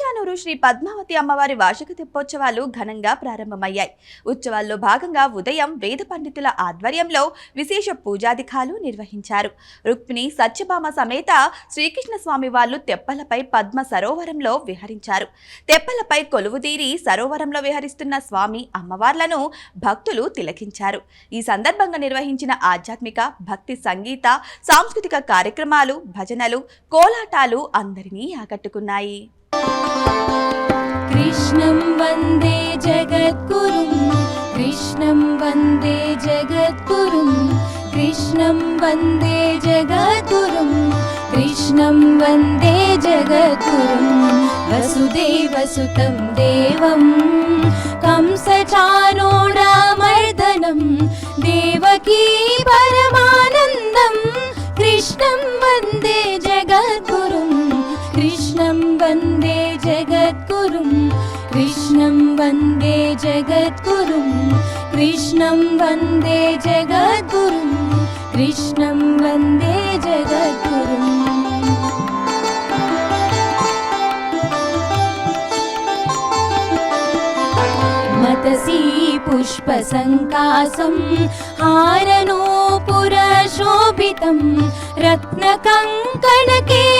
తిరుచానూరు శ్రీ పద్మావతి అమ్మవారి వార్షిక తెప్పోత్సవాలు ఘనంగా ప్రారంభమయ్యాయి. ఉత్సవాల్లో భాగంగా ఉదయం వేద పండితుల ఆధ్వర్యంలో విశేష పూజాధికాలు నిర్వహించారు. రుక్మిణి సత్యభామ సమేత శ్రీకృష్ణ స్వామి వాళ్ళు తెప్పలపై పద్మ సరోవరంలో విహరించారు. తెప్పలపై కొలువుదీరి సరోవరంలో విహరిస్తున్న స్వామి అమ్మవార్లను భక్తులు తిలకించారు. ఈ సందర్భంగా నిర్వహించిన ఆధ్యాత్మిక భక్తి సంగీత సాంస్కృతిక కార్యక్రమాలు భజనలు కోలాటాలు అందరినీ ఆకట్టుకున్నాయి. कृष्णं वन्दे जगद्गुरुं कृष्णं वन्दे जगद्गुरुं कृष्णं वन्दे जगद्गुरुं कृष्णं वन्दे जगद्गुरुं वसुदेवसुतं देवं कंसचानोडामर्दनं देवकी परमानन्दं कृष्णं वन्दे जगद्गुरुं कृष्णं वन्दे जगद्गुरुं। कृष्णं वन्दे जगद्गुरुं। कृष्णं वन्दे जगद्गुरुं। कृष्णं वन्दे जगद्गुरुम् मतसि पुष्पसङ्कासं हारनूपुरशोभितं रत्नकङ्कणकेयूरं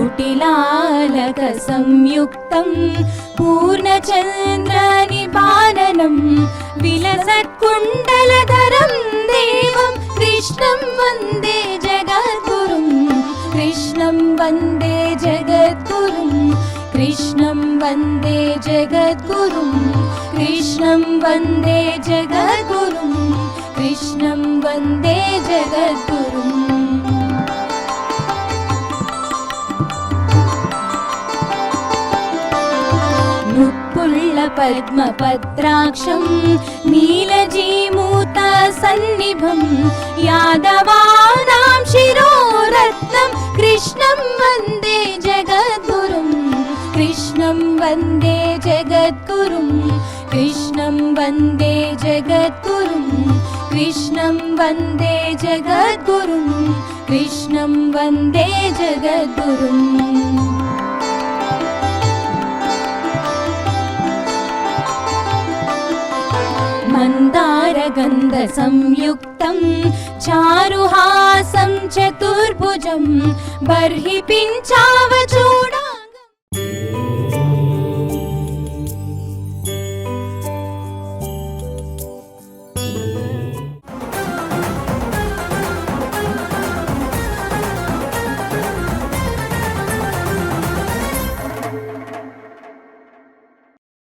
कुटिलालकसंयुक्तं पूर्णचन्द्रनिपालनं विलसत्कुण्डलधरं देवं कृष्णं वन्दे जगद्गुरुं कृष्णं वन्दे जगद्गुरुं कृष्णं वन्दे जगद्गुरुं कृष्णं वन्दे जगद्गुरुं कृष्णं वन्दे जगद्गुरुम् नुत्पुल्लपद्मपत्राक्षं नीलजीमूतसन्निभं यादवानां शिरोरत्नं कृष्णं वन्दे जगद्गुरुं कृष्णं वन्दे जगद्गुरुं कृष्णं वन्दे जगद्गुरुं कृष्णं वन्दे जगद्गुरुं कृष्णं वन्दे जगद्गुरुम् मन्दारगन्धसंयुक्तं चारुहासं चतुर्भुजं बर्हि पिञ्चावचूड